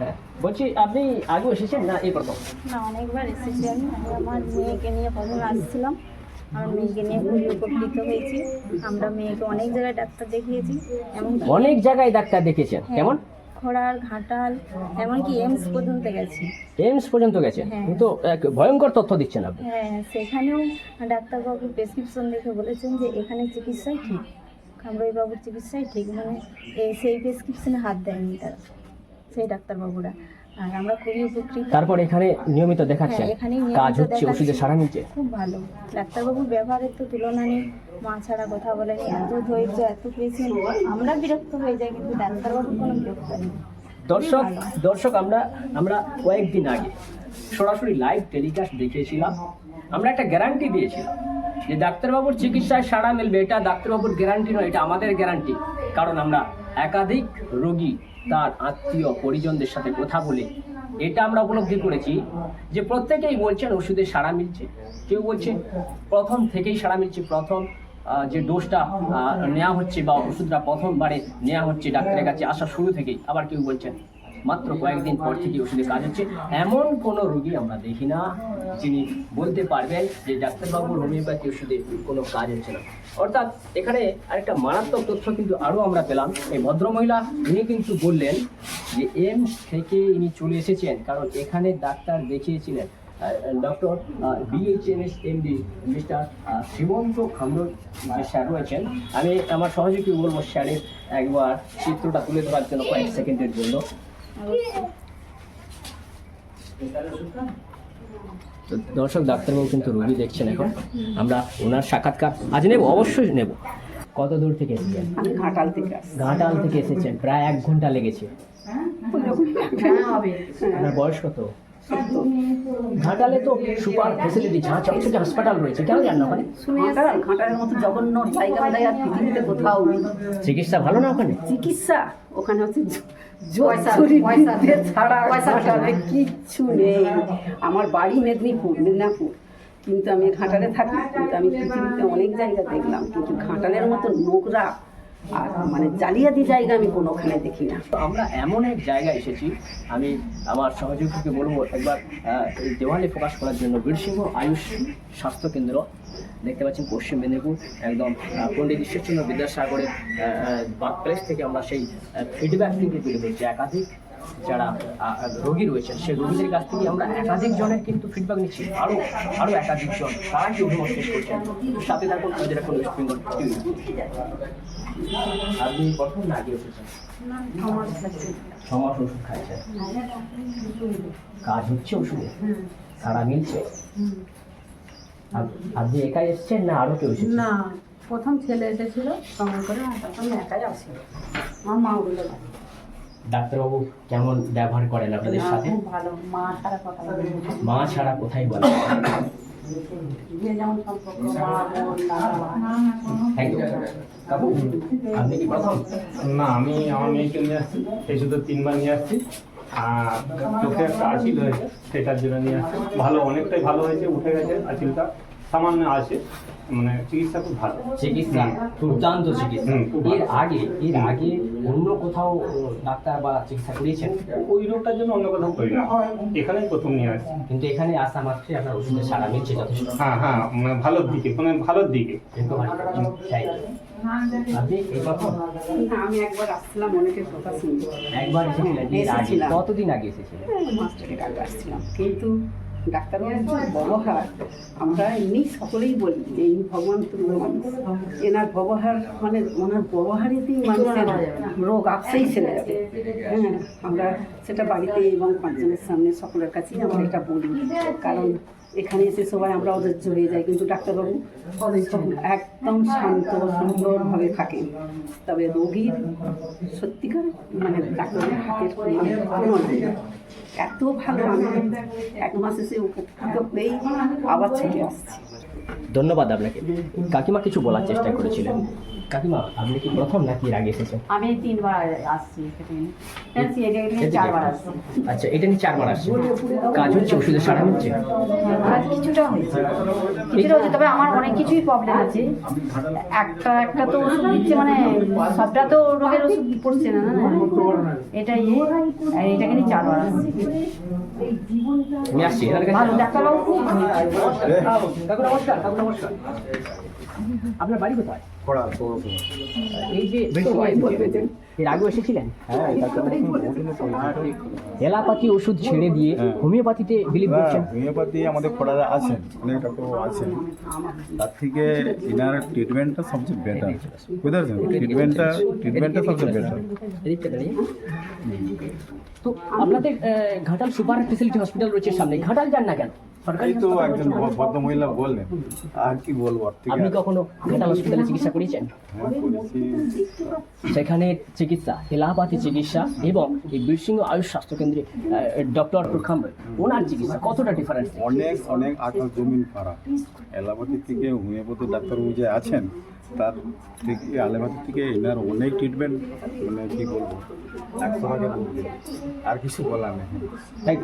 হ্যাঁ বলছি আপনি আগে এসেছেন না এই প্রথম না অনেকবার এসেছি আমি। আমি আমার মেয়েকে নিয়ে প্রথমে আসছিলাম। আমার মেয়েকে নিয়ে খুবই উপকৃত হয়েছি। আমরা মেয়েকে অনেক জায়গায় ডাক্তার দেখিয়েছি এমনকি অনেক জায়গায় ডাক্তার দেখেছেন হ্যাঁ, কেমন? খোড়ার ঘাটাল এমনকি এমস পর্যন্ত গেছি। এইমস পর্যন্ত গেছেন? হ্যাঁ। কিন্তু এক ভয়ঙ্কর তথ্য দিচ্ছেন আপনি। হ্যাঁ সেখানেও ডাক্তারবাবু প্রেসক্রিপশন দেখে বলেছেন যে এখানে চিকিৎসাই ঠিক। খামরই বাবুর চিকিৎসাই ঠিক মানে এই সেই প্রেসক্রিপশনে হাত দেয়নি তারা। সেই ডাক্তারবাবুরা। আর আমরা খুবই উপকৃত। তারপর এখানে নিয়মিত দেখাচ্ছেন হ্যাঁ, এখানেই কাজ হচ্ছে দেখাচ্ছি। ওষুধে সারা মিলছে খুব ভালো। ডাক্তারবাবুর ব্যবহারের তো তুলনা নেই। মা ছাড়া কথা বলেনি এত ধৈর্য এত পেশেন্ট আমরা বিরক্ত হয়ে যাই কিন্তু ডাক্তারবাবুর কোনো বিরক্ত নেই। দর্শক দর্শক আমরা আমরা কয়েকদিন আগে সরাসরি লাইভ টেলিকাস্ট দেখিয়েছিলাম। আমরা একটা গ্যারান্টি দিয়েছিলাম যে ডাক্তারবাবুর চিকিৎসায় সাড়া মিলবে। এটা ডাক্তারবাবুর গ্যারান্টি নয় এটা আমাদের গ্যারান্টি কারণ আমরা একাধিক রোগী তার আত্মীয় পরিজনদের সাথে কথা বলে। এটা আমরা উপলব্ধি করেছি যে প্রত্যেকেই বলছেন ওষুধে সাড়া মিলছে। কেউ বলছে প্রথম থেকেই সাড়া মিলছে, প্রথম যে ডোজটা নেওয়া হচ্ছে বা ওষুধটা প্রথমবারে নেওয়া হচ্ছে ডাক্তারের কাছে আসা শুরু থেকেই। আবার কেউ বলছেন মাত্র কয়েকদিন পর থেকে ওষুধে কাজ হচ্ছে। এমন কোনো রোগী আমরা দেখি না, যিনি বলতে পারবেন যে ডাক্তারবাবুর হোমিওপ্যাথি ওষুধে কোনো কাজ হচ্ছে না। অর্থাৎ এখানে আরেকটা মারাত্মক তথ্য কিন্তু আরও আমরা পেলাম। এই ভদ্রমহিলা ইনি কিন্তু বললেন যে এমস থেকে ইনি চলে এসেছেন, কারণ এখানে ডাক্তার দেখিয়েছিলেন। Doctor BHMS MD mister Shrimanta Khandar যে স্যার রয়েছেন। আমি আমার সহযোগী বলব স্যারের একবার চিত্রটা তুলে ধরার জন্য কয়েক সেকেন্ডের জন্য। তো দর্শক ডাক্তারবাবু কিন্তু রুগী দেখছেন এখন। আমরা ওনার সাক্ষাৎকার আজ নেব অবশ্যই নেব। কত দূর থেকে এসেছেন? ঘাটাল থেকে ঘাটাল থেকে এসেছেন প্রায় এক ঘণ্টা লেগেছে। আপনার বয়স কত? ঘাটালে তো সুপার ফেসিলিটি ঝাঁ চকচকে হাসপাতাল রয়েছে কেন জান ওখানে? ঘাটাল ঘাটালের মতো জঘন্য জায়গা বোধহয় আর পৃথিবীতে কোথাও নেই। চিকিৎসা ভালো না ওখানে? চিকিৎসা? ওখানে হচ্ছে ছাড়া কিচ্ছু নেই। আমার বাড়ি মেদিনীপুর মেদিনীপুর। কিন্তু আমি ঘাটালে থাকি কিন্তু আমি পৃথিবীতে অনেক জায়গা দেখলাম কিন্তু ঘাটালের মতো নোংরা আর মানে জালিয়াতি জায়গা আমি কোনোখানে দেখি না। আমরা এমন এক জায়গায় এসেছি, আমি আমার সহযোগীকে বলব একবার এই দেওয়ালে প্রকাশ করার জন্য। বীরসিংহ আয়ুষ স্বাস্থ্য কেন্দ্র, দেখতে পাচ্ছেন পশ্চিম মেদিনীপুর, একদম পণ্ডিত ঈশ্বরচন্দ্র বিদ্যাসাগরের বার্থ প্লেস থেকে আমরা সেই ফিডব্যাক কিন্তু তুলে ধরছি একাধিক যারা রোগী রয়েছেন, সেই রোগীদের কাছ থেকে আমরা একাধিক জনের কিন্তু ফিডব্যাক নিচ্ছি। আরও আরও একাধিক জন তারা কি অভিমত পেশ করছেন। সাথে থাকুন, আমাদের এখন ওয়েস্ট বেঙ্গল। আপনি প্রথম না আগে এসেছেন ছমাস ওষুধ কাজ হচ্ছে ওষুধে? সারা মিলছে? আপনি একাই এসেছেন না আরও কেউ না, প্রথম ছেলে এসেছিল সঙ্গে করে আর তখন একাই আসছিল আমার মা না ডাক্তারবাবু কেমন ব্যবহার করেন আপনাদের সাথে? মা ছাড়া কোথায় বলে? আপনি কি প্রথম? না আমি আমার মেয়েকে নিয়ে আসছি এই শুধু তিনবার নিয়ে আসছি। আর চোখে একটা আচিল হয়েছে সেটার জন্য নিয়ে আসছি। ভালো অনেকটাই ভালো হয়েছে উঠে গেছে আচিলটা। সামান্য আছে মানে চিকিৎসা খুব ভালো। চিকিৎসা দুর্দান্ত চিকিৎসা। এর আগে এর আগে অন্য কোথাও ডাক্তার বা চিকিৎসা করিয়েছেন ওই রোগটার জন্য অন্য কোথাও করি না। এখানেই প্রথম নিয়ে আসছি কিন্তু এখানে আসা মাত্রই আপনার ওষুধের সারা মিলছে যথেষ্ট। হ্যাঁ হ্যাঁ মানে ভালোর দিকে মানে ভালোর দিকে। একবার আসছিলাম অনেকের কথা শুনতে একবার এসেছিলেন আগে। এসেছিলাম। কতদিন আগে এসেছিলেন? আসছিলাম। কিন্তু ডাক্তারবাবুর যে ব্যবহার আমরা এমনি সকলেই বলি যে এই ভগবান মানুষ। এনার ব্যবহার মানে ওনার ব্যবহারেতেই মানুষের রোগ আপসেই চলে যাবে হ্যাঁ আমরা সেটা বাড়িতে এবং পাঁচজনের সামনে সকলের কাছেই আমরা এটা বলি। কারণ এখানে এসে সবাই আমরা ওদের জড়িয়ে যাই, কিন্তু ডাক্তারবাবু একদম শান্ত, সুন্দরভাবে থাকেন তবে রোগীর সত্যিকার মানে ডাক্তারের হাতের কোনো এত ভালো আমি এক মাস এসে উপকৃত হয়েই আবার ছুটে আসছি। ধন্যবাদ আপনাকে। কাকিমা কিছু বলার চেষ্টা করেছিলেন। কাকিমা আপনি কি প্রথম নাকি এর আগে এসেছেন? আমি তিনবার আসছি এখানে। এটা নিয়ে চারবার আসছি। আচ্ছা এটা নিয়ে চারবার আসছে। কাজ হচ্ছে ওষুধের সারা হচ্ছে? আজ কিছুটা হয়েছে। কিছুটা হয়েছে তবে আমার অনেক কিছুই প্রবলেম আছে। একটা একটা তো ওষুধ দিচ্ছে মানে সবটা তো রোগের ওষুধ পড়ছে না না এটাই ইয়ে, এটাকে নিয়ে চারবার আসছি। ভালো ডাক্তারবাবু খুব আপনার বাড়ি কোথায়? এই যে এর আগে এসেছিলেন? এলাপাতি ওষুধ ছেড়ে দিয়ে হোমিওপ্যাথিতে বিলিভ করছেন। হোমিওপ্যাথি আমাদের খোলারা আছেন অনেক ডাক্তার আছেন। তার থেকে ইনার ট্রিটমেন্টটা সবচেয়ে বেটার বুঝতে পারছেন? ট্রিটমেন্টটা ট্রিটমেন্টটা সবচেয়ে বেটার তো আপনাদের ঘাটাল সুপার স্পেশালিটি হসপিটাল রয়েছে সামনে। ঘাটাল যান না কেন? এই তো একজন ভদ্র মহিলা বললেন আর কি বলব আপনি কখনো ঘাটাল হসপিটালে চিকিৎসা করেছেন? হ্যাঁ সেখানে চিকিৎসা এলাহাবাদী চিকিৎসা এবং এই বীরসিংহ আয়ুষ স্বাস্থ্য কেন্দ্রে ডক্টর প্রখাম্বে ওনার চিকিৎসা কতটা ডিফারেন্স অনেক অনেক আকাশ জমিন ফারাক এলাপাতি থেকে হোমিওপ্যাথি ডাক্তারবাবু যে আছেন তার থেকে আলেপাতি থেকে এনার অনেক ট্রিটমেন্ট মানে কি বলব ভাগে আর কিছু বলার নেই।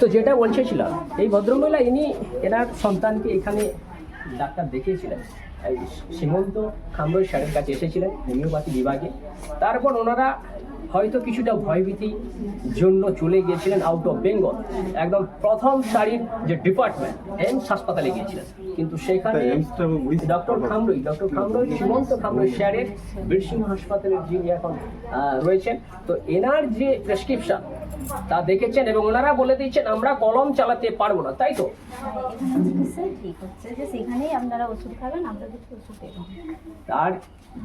তো? যেটা বলছেছিলাম এই ভদ্রমহিলা, ইনি এনার সন্তানকে এখানে ডাক্তার দেখিয়েছিলেন। এই সীমন্ত খাম্বই স্যারের কাছে এসেছিলেন, হোমিওপ্যাথি বিভাগে। তারপর ওনারা হয়তো কিছুটা ভয়ভীতি জন্য চলে গিয়েছিলেন আউট অফ বেঙ্গল একদম প্রথম সারির যে ডিপার্টমেন্ট এমস হাসপাতালে গিয়েছিলেন। কিন্তু সেখানে তা ডক্টর খামরুই ডক্টর খামরুই সীমন্ত খামরুই স্যারের বীরসিংহ হাসপাতালের যিনি এখন রয়েছেন তো এনার যে প্রেসক্রিপশন তা দেখেছেন এবং ওনারা বলে দিয়েছেন আমরা কলম চালাতে পারব না। তাই তো? এখানে চিকিৎসাই ঠিক হচ্ছে যে সেখানেই আপনারা ওষুধ খাবেন আমরা কিছু ওষুধ দেবো তার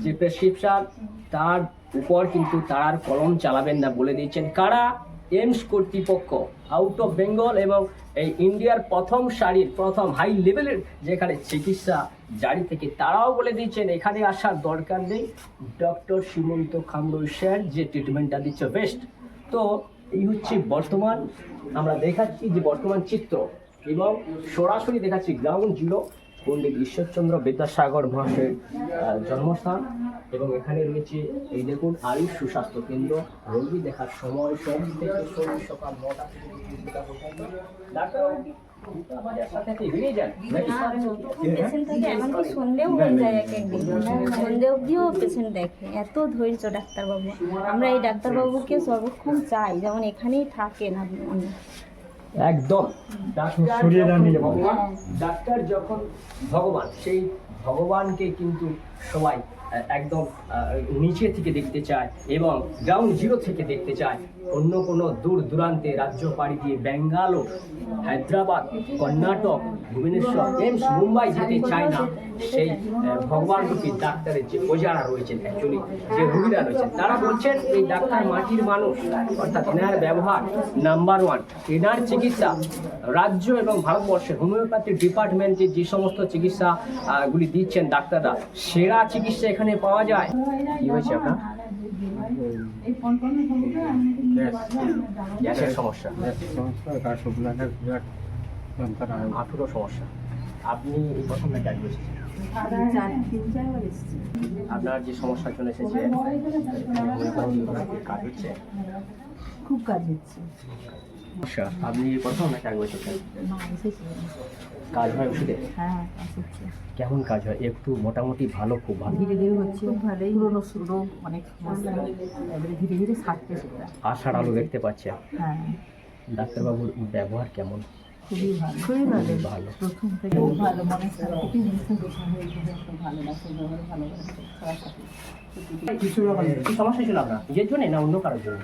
যে প্রেসক্রিপশন তার উপর কিন্তু তার কলম চালাবেন না বলে দিয়েছেন। কারা? এমস কর্তৃপক্ষ আউট অফ বেঙ্গল এবং এই ইন্ডিয়ার প্রথম সারির, প্রথম হাই লেভেলের যেখানে চিকিৎসা জারি থেকে তারাও বলে দিয়েছেন, এখানে আসার দরকার নেই। ডক্টর সীমন্ত খামরুল স্যার যে ট্রিটমেন্টটা দিচ্ছে বেস্ট তো এই হচ্ছে বর্তমান, আমরা দেখাচ্ছি যে বর্তমান চিত্র এবং সরাসরি দেখাচ্ছি গ্রাউন্ড জিরো পণ্ডিত ঈশ্বরচন্দ্র বিদ্যাসাগর মহাশয়ের জন্মস্থান। এবং এখানে রয়েছে এই দেখুন আয়ুষ সুস্বাস্থ্য কেন্দ্র। রোগী দেখার সময় সোম থেকে শনি সকাল নটা এত ধৈর্য ডাক্তারবাবু। আমরা এই ডাক্তারবাবুকে সর্বক্ষণ চাই যেমন এখানেই থাকেন আপনি। অনেক একদম ডাক্তার যখন- ডাক্তার যখন ভগবান সেই ভগবানকে কিন্তু সবাই একদম নিচে থেকে দেখতে চায় এবং গ্রাউন্ড জিরো থেকে দেখতে চায়। অন্য কোনো দূর দূরান্তে রাজ্য পাড়ি দিয়ে ব্যাঙ্গালোর হায়দ্রাবাদ কর্ণাটক ভুবনেশ্বর এমস মুম্বাই যেতে চায় না সেই ভগবান রূপী ডাক্তারের যে ওজারা রয়েছেন অ্যাকচুয়ালি যে রুগীরা রয়েছেন তারা বলছেন এই ডাক্তার মাটির মানুষ অর্থাৎ এনার ব্যবহার নাম্বার ওয়ান এনার চিকিৎসা রাজ্য এবং ভারতবর্ষের হোমিওপ্যাথি ডিপার্টমেন্টে যে সমস্ত চিকিৎসা আহ, গুলি দিচ্ছেন ডাক্তাররা সেরা চিকিৎসা এখানে পাওয়া যায়। কি হয়েছে আপনার? গ্যাসের সমস্যা। হাঁটুরও সমস্যা আপনি এই প্রথম নাকি আগে এসেছেন? চার তিন চারবার এসেছি আপনার যে সমস্যার জন্য এসেছে কাজ হচ্ছে। খুব কাজ হচ্ছে। সমস্যা আপনি প্রথম নাকি আগে এসেছি কাজ হয় ওষুধে? হ্যাঁ কেমন কাজ হয়? একটু মোটামুটি ভালো খুব ভালো? ধীরে ধীরে হচ্ছে। ভালোই। পুরোনো রোগ অনেক এবারে ধীরে ধীরে ছাড়তে সেটা। আশার আলো দেখতে পাচ্ছেন হ্যাঁ। ডাক্তারবাবুর ব্যবহার কেমন? খুবই ভালো। খুবই ভালো। ভালো। প্রথম থেকে খুব ভালো। মনে থেকে জিনিসটা দেখা হয়েছে খুব ভালো ডাক্তার ব্যবহার ভালো করে সবার সাথে কি সমস্যা ছিল আপনার? নিজের জন্য না অন্য কারোর জন্য?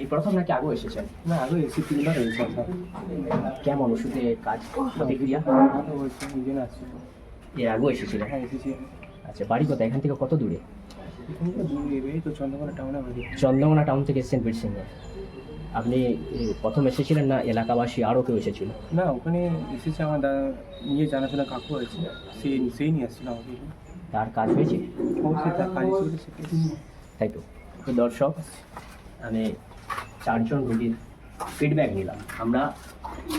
এই প্রথম নাকি আগেও এসেছেন না আগে এসি তিনবার হয়েছে কেমন ওষুধে কাজ প্রতিক্রিয়া? তো এর আগেও এসেছিলেন হ্যাঁ এসেছি। আচ্ছা বাড়ি কোথায়? এখান থেকে কত দূরে? চন্দ্রকোনা টাউনে থেকে এসেছেন বীরসিংহে আপনি প্রথম এসেছিলেন না এলাকাবাসী আরও কেউ এসেছিল? না ওখানে এসেছে আমার দাদা নিয়ে জানাশোনা কাকু আছে সেই সেই নিয়ে আসছিল আমাকে। তার কাজ হয়েছে? অবশ্যই তার কাজ তাই তো। তো। দর্শক আমি চারজন রোগীর ফিডব্যাক নিলাম। আমরা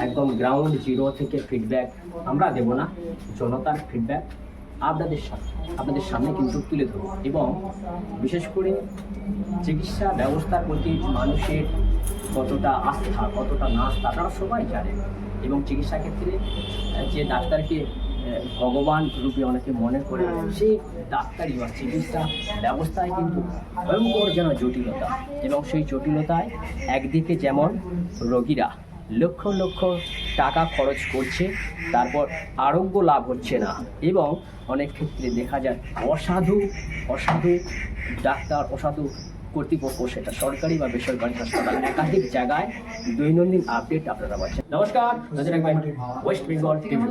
একদম গ্রাউন্ড জিরো থেকে ফিডব্যাক আমরা দেব না, জনতার ফিডব্যাক আপনাদের সাথে আপনাদের সামনে কিন্তু তুলে ধরব। এবং বিশেষ করে চিকিৎসা ব্যবস্থার প্রতি মানুষের কতটা আস্থা, কতটা না আস্থা আপনারা সবাই জানেন এবং চিকিৎসা ক্ষেত্রে যে ডাক্তারকে ভগবান রূপে অনেকে মনে করে সেই ডাক্তারি বা চিকিৎসা ব্যবস্থায় কিন্তু ভয়ঙ্কর যেন জটিলতা এবং সেই জটিলতায় একদিকে যেমন রোগীরা লক্ষ লক্ষ টাকা খরচ করছে তারপর আরোগ্য লাভ হচ্ছে না এবং অনেক ক্ষেত্রে দেখা যায় অসাধু অসাধু ডাক্তার অসাধু কর্তৃপক্ষ সেটা সরকারি বা বেসরকারি হাসপাতাল একাধিক জায়গায় দৈনন্দিন আপডেট আপনারা পাচ্ছেন। নমস্কার নজর রাখবেন ওয়েস্ট বেঙ্গল টিভি